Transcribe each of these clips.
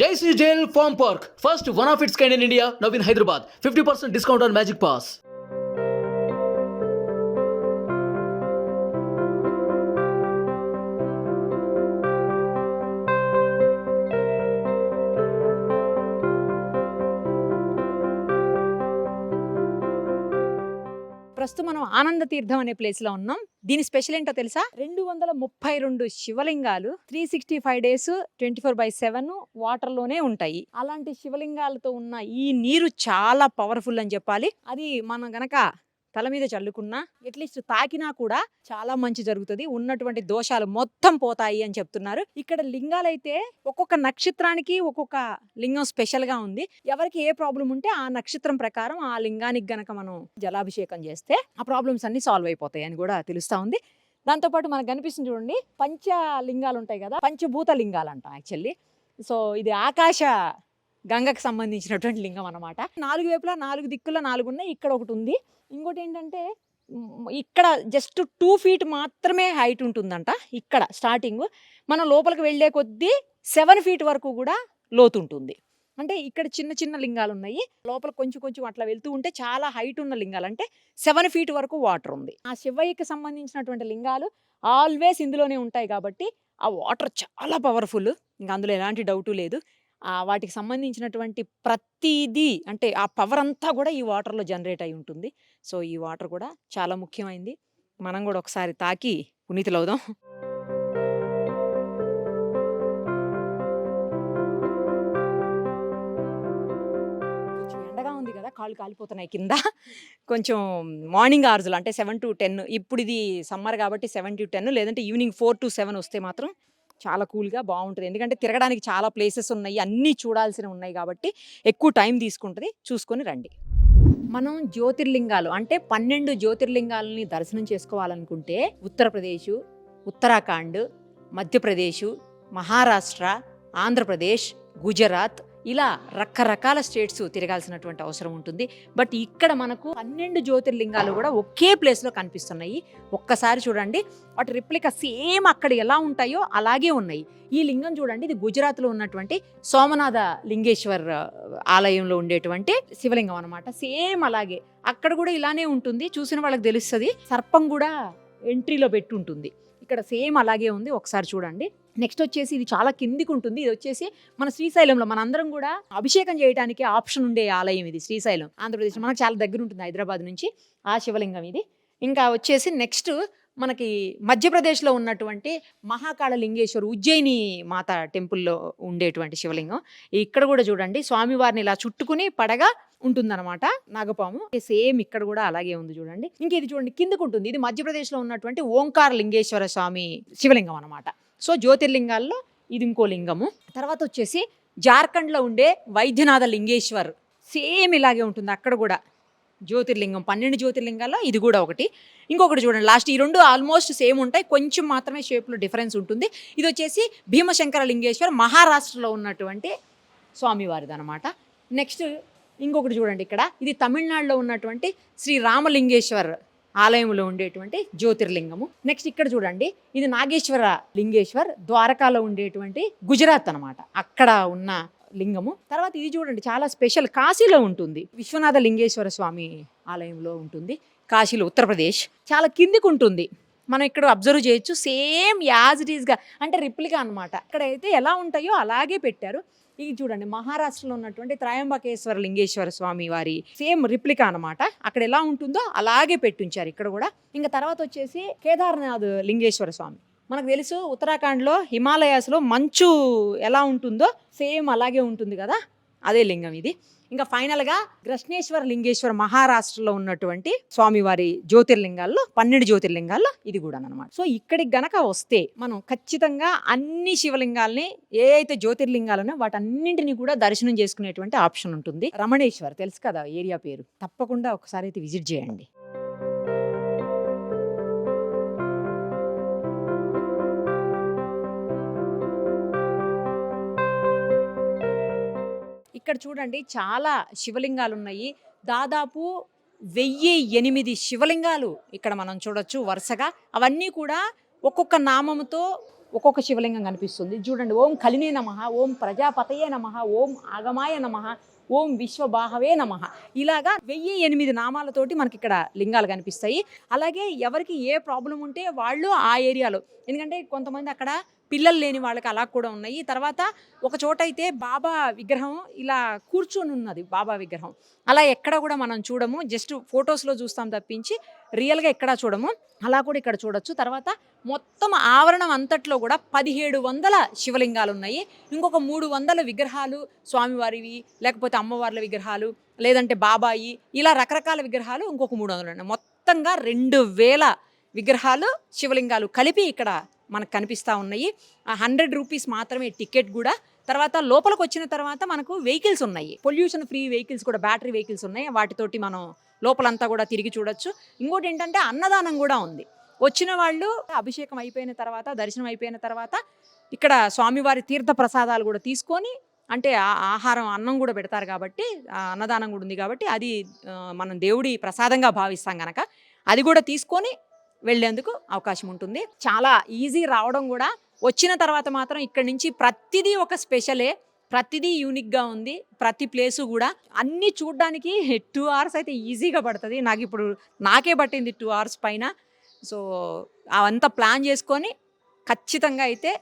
Jain is jail farm park. First one of its kind in India Naveen Hyderabad fifty percent discount on magic pass ప్రస్తుతం మనం ఆనంద తీర్థం అనే ప్లేస్లో ఉన్నాం. దీని స్పెషల్ ఏంటో తెలుసా? రెండు వందల ముప్పై రెండు శివలింగాలు three sixty five days twenty four by seven వాటర్లోనే ఉంటాయి. అలాంటి శివలింగాలతో ఉన్న ఈ నీరు చాలా పవర్ఫుల్ అని చెప్పాలి. అది మనం గనక తల మీద చల్లుకున్నా అట్లీస్ట్ తాకినా కూడా చాలా మంచి జరుగుతుంది. ఉన్నటువంటి దోషాలు మొత్తం పోతాయి అని చెప్తున్నారు. ఇక్కడ లింగాలైతే ఒక్కొక్క నక్షత్రానికి ఒక్కొక్క లింగం స్పెషల్గా ఉంది. ఎవరికి ఏ ప్రాబ్లం ఉంటే ఆ నక్షత్రం ప్రకారం ఆ లింగానికి గనక మనం జలాభిషేకం చేస్తే ఆ ప్రాబ్లమ్స్ అన్ని సాల్వ్ అయిపోతాయి అని కూడా తెలుస్తూ ఉంది. దాంతోపాటు మనకు కనిపిస్తుంది చూడండి పంచ లింగాలు ఉంటాయి కదా పంచభూత లింగాలు అంట యాక్చువల్లీ. సో ఇది ఆకాశ గంగకు సంబంధించినటువంటి లింగం అనమాట నాలుగు వైపులా నాలుగు దిక్కుల నాలుగు ఉన్నాయి ఇక్కడ ఒకటి ఉంది. ఇంకోటి ఏంటంటే ఇక్కడ జస్ట్ టూ ఫీట్ మాత్రమే హైట్ ఉంటుందంట. ఇక్కడ స్టార్టింగ్. మనం లోపలికి వెళ్ళే కొద్దీ సెవెన్ ఫీట్ వరకు కూడా లోతు ఉంటుంది. అంటే ఇక్కడ చిన్న చిన్న లింగాలు ఉన్నాయి లోపల కొంచెం కొంచెం అట్లా వెళ్తూ ఉంటే చాలా హైట్ ఉన్న లింగాలు. అంటే సెవెన్ ఫీట్ వరకు వాటర్ ఉంది. ఆ శివయ్యకి సంబంధించినటువంటి లింగాలు ఆల్వేస్ ఇందులోనే ఉంటాయి కాబట్టి ఆ వాటర్ చాలా పవర్ఫుల్. ఇంకా అందులో ఎలాంటి డౌటు లేదు. వాటికి సంబంధించినటువంటి ప్రతిదీ అంటే ఆ పవర్ అంతా కూడా ఈ వాటర్లో జనరేట్ అయి ఉంటుంది. సో ఈ వాటర్ కూడా చాలా ముఖ్యమైంది. మనం కూడా ఒకసారి తాకి పునీతులవుదాం. ఎండగా ఉంది కదా కాళ్ళు కాలిపోతున్నాయి కింద. కొంచెం మార్నింగ్ అవర్స్లో అంటే సెవెన్ టు టెన్ ఇప్పుడు ఇది సమ్మర్ కాబట్టి సెవెన్ టు టెన్ లేదంటే ఈవినింగ్ ఫోర్ టు సెవెన్ వస్తే మాత్రం చాలా కూల్గా బాగుంటుంది ఎందుకంటే తిరగడానికి చాలా ప్లేసెస్ ఉన్నాయి. అన్నీ చూడాల్సినవి ఉన్నాయి కాబట్టి ఎక్కువ టైం తీసుకుంటుంది. చూసుకొని రండి. మనం జ్యోతిర్లింగాలు అంటే పన్నెండు జ్యోతిర్లింగాలని దర్శనం చేసుకోవాలనుకుంటే ఉత్తరప్రదేశ్ ఉత్తరాఖండ్ మధ్యప్రదేశ్ మహారాష్ట్ర ఆంధ్రప్రదేశ్ గుజరాత్ ఇలా రకరకాల స్టేట్స్ తిరగాల్సినటువంటి అవసరం ఉంటుంది. బట్ ఇక్కడ మనకు పన్నెండు జ్యోతిర్లింగాలు కూడా ఒకే ప్లేస్లో కనిపిస్తున్నాయి. ఒక్కసారి చూడండి. వాటి రిప్లిక సేమ్ అక్కడ ఎలా ఉంటాయో అలాగే ఉన్నాయి. ఈ లింగం చూడండి. ఇది గుజరాత్లో ఉన్నటువంటి సోమనాథ లింగేశ్వర్ ఆలయంలో ఉండేటువంటి శివలింగం అనమాట సేమ్ అలాగే. అక్కడ కూడా ఇలానే ఉంటుంది. చూసిన వాళ్ళకి తెలుస్తుంది. సర్పం కూడా ఎంట్రీలో పెట్టి ఉంటుంది ఇక్కడ సేమ్ అలాగే ఉంది. ఒకసారి చూడండి. నెక్స్ట్ వచ్చేసి ఇది చాలా కిందికి ఉంటుంది. ఇది వచ్చేసి మన శ్రీశైలంలో మనందరం కూడా అభిషేకం చేయడానికి ఆప్షన్ ఉండే ఆలయం ఇది శ్రీశైలం ఆంధ్రప్రదేశ్. మనకు చాలా దగ్గర ఉంటుంది హైదరాబాద్ నుంచి ఆ శివలింగం ఇది. ఇంకా వచ్చేసి నెక్స్ట్ మనకి మధ్యప్రదేశ్లో ఉన్నటువంటి మహాకాళ లింగేశ్వర్ ఉజ్జయిని మాత టెంపుల్లో ఉండేటువంటి శివలింగం. ఇక్కడ కూడా చూడండి స్వామివారిని ఇలా చుట్టుకుని పడగా ఉంటుందన్నమాట నాగపాము. సేమ్ ఇక్కడ కూడా అలాగే ఉంది చూడండి. ఇంక ఇది చూడండి కిందకు ఉంటుంది. ఇది మధ్యప్రదేశ్లో ఉన్నటువంటి ఓంకార లింగేశ్వర స్వామి శివలింగం అనమాట సో జ్యోతిర్లింగాల్లో ఇది ఇంకో లింగము. తర్వాత వచ్చేసి జార్ఖండ్లో ఉండే వైద్యనాథ లింగేశ్వర్. సేమ్ ఇలాగే ఉంటుంది అక్కడ కూడా. జ్యోతిర్లింగం పన్నెండు జ్యోతిర్లింగాల్లో ఇది కూడా ఒకటి. ఇంకొకటి చూడండి లాస్ట్ ఈ రెండు ఆల్మోస్ట్ సేమ్ ఉంటాయి కొంచెం మాత్రమే షేప్లో డిఫరెన్స్ ఉంటుంది. ఇది వచ్చేసి భీమశంకర లింగేశ్వర్ మహారాష్ట్రలో ఉన్నటువంటి స్వామివారిది అనమాట నెక్స్ట్ ఇంకొకటి చూడండి ఇక్కడ. ఇది తమిళనాడులో ఉన్నటువంటి శ్రీ రామలింగేశ్వర్. ఆలయంలో ఉండేటువంటి జ్యోతిర్లింగము. నెక్స్ట్ ఇక్కడ చూడండి ఇది నాగేశ్వర లింగేశ్వర్ ద్వారకాలో ఉండేటువంటి గుజరాత్ అన్నమాట. అక్కడ ఉన్న లింగము. తర్వాత ఇది చూడండి చాలా స్పెషల్ కాశీలో ఉంటుంది. విశ్వనాథ లింగేశ్వర స్వామి ఆలయంలో ఉంటుంది. కాశీలో ఉత్తరప్రదేశ్ చాలా కిందికి ఉంటుంది. మనం ఇక్కడ అబ్జర్వ్ చేయొచ్చు సేమ్ యాజ్ ఇట్ ఈస్గా అంటే రిప్లికా అనమాట ఇక్కడైతే ఎలా ఉంటాయో అలాగే పెట్టారు. ఇది చూడండి మహారాష్ట్రలో ఉన్నటువంటి త్రయంబకేశ్వర లింగేశ్వర స్వామి వారి సేమ్ రిప్లికా అనమాట అక్కడ ఎలా ఉంటుందో అలాగే పెట్టించారు. ఇక్కడ కూడా ఇంకా తర్వాత వచ్చేసి కేదార్నాథ్ లింగేశ్వర స్వామి. మనకు తెలుసు ఉత్తరాఖండ్లో హిమాలయాస్లో మంచు ఎలా ఉంటుందో సేమ్ అలాగే ఉంటుంది కదా? అదే లింగం ఇది. ఇంకా ఫైనల్గా గ్రష్ణేశ్వర లింగేశ్వర మహారాష్ట్రలో ఉన్నటువంటి స్వామివారి జ్యోతిర్లింగాల్లో పన్నెండు జ్యోతిర్లింగాల్లో ఇది కూడా అనమాట సో ఇక్కడికి గనక వస్తే మనం ఖచ్చితంగా అన్ని శివలింగాల్ని ఏ అయితే జ్యోతిర్లింగాలనో వాటన్నింటినీ కూడా దర్శనం చేసుకునేటువంటి ఆప్షన్ ఉంటుంది. రమణేశ్వర్ తెలుసు కదా ఏరియా పేరు. తప్పకుండా ఒకసారి అయితే విజిట్ చేయండి. ఇక్కడ చూడండి చాలా శివలింగాలు ఉన్నాయి దాదాపు వెయ్యి ఎనిమిది శివలింగాలు ఇక్కడ మనం చూడొచ్చు వరుసగా. అవన్నీ కూడా ఒక్కొక్క నామముతో ఒక్కొక్క శివలింగం కనిపిస్తుంది. చూడండి ఓం కలినే నమ ఓం ప్రజాపతయే నమ ఓం ఆగమాయ నమ ఓం విశ్వబాహవే నమ. ఇలాగా వెయ్యి ఎనిమిది నామాలతోటి మనకి ఇక్కడ లింగాలు కనిపిస్తాయి. అలాగే ఎవరికి ఏ ప్రాబ్లం ఉంటే వాళ్ళు ఆ ఏరియాలో. ఎందుకంటే కొంతమంది అక్కడ పిల్లలు లేని వాళ్ళకి అలా కూడా ఉన్నాయి. తర్వాత ఒక చోట అయితే బాబా విగ్రహం ఇలా కూర్చొని ఉన్నది బాబా విగ్రహం. అలా ఎక్కడ కూడా మనం చూడము. జస్ట్ ఫొటోస్లో చూస్తాం తప్పించి రియల్గా ఎక్కడ చూడము. అలా కూడా ఇక్కడ చూడొచ్చు. తర్వాత మొత్తం ఆవరణం అంతట్లో కూడా పదిహేడు వందల శివలింగాలు ఉన్నాయి. ఇంకొక మూడు వందల విగ్రహాలు స్వామివారివి లేకపోతే అమ్మవార్ల విగ్రహాలు లేదంటే బాబాయి ఇలా రకరకాల విగ్రహాలు ఇంకొక మూడు వందలు ఉన్నాయి. మొత్తంగా రెండు వేల విగ్రహాలు శివలింగాలు కలిపి ఇక్కడ మనకు కనిపిస్తూ ఉన్నాయి. హండ్రెడ్ రూపీస్ మాత్రమే టికెట్ కూడా. తర్వాత లోపలికి వచ్చిన తర్వాత మనకు వెహికల్స్ ఉన్నాయి. పొల్యూషన్ ఫ్రీ వెహికల్స్ కూడా బ్యాటరీ వెహికల్స్ ఉన్నాయి. వాటితోటి మనం లోపలంతా కూడా తిరిగి చూడొచ్చు. ఇంకోటి ఏంటంటే అన్నదానం కూడా ఉంది. వచ్చిన వాళ్ళు అభిషేకం అయిపోయిన తర్వాత దర్శనం అయిపోయిన తర్వాత ఇక్కడ స్వామివారి తీర్థ ప్రసాదాలు కూడా తీసుకొని అంటే ఆ- ఆహారం అన్నం కూడా పెడతారు కాబట్టి అన్నదానం కూడా ఉంది కాబట్టి అది మనం దేవుడి ప్రసాదంగా భావిస్తాం కనుక అది కూడా తీసుకొని వెళ్ళేందుకు అవకాశం ఉంటుంది. చాలా ఈజీ రావడం కూడా. వచ్చిన తర్వాత మాత్రం ఇక్కడ నుంచి ప్రతిదీ ఒక స్పెషలే. ప్రతిదీ యూనిక్గా ఉంది. ప్రతి ప్లేసు కూడా. అన్నీ చూడడానికి టూ అవర్స్ అయితే ఈజీగా పడుతుంది. నాకు ఇప్పుడు నాకే పట్టింది టూ అవర్స్ పైన. సో అవంతా ప్లాన్ చేసుకొని ఖచ్చితంగా అయితే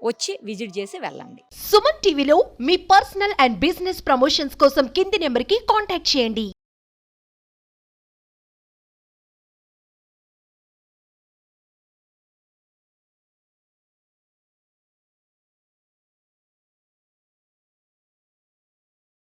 వచ్చి విజిట్ చేసి వెళ్ళండి. సుమన్ టీవీలో మీ పర్సనల్ అండ్ బిజినెస్ ప్రమోషన్స్ కోసం కింది నెంబర్కి కాంటాక్ట్ చేయండి.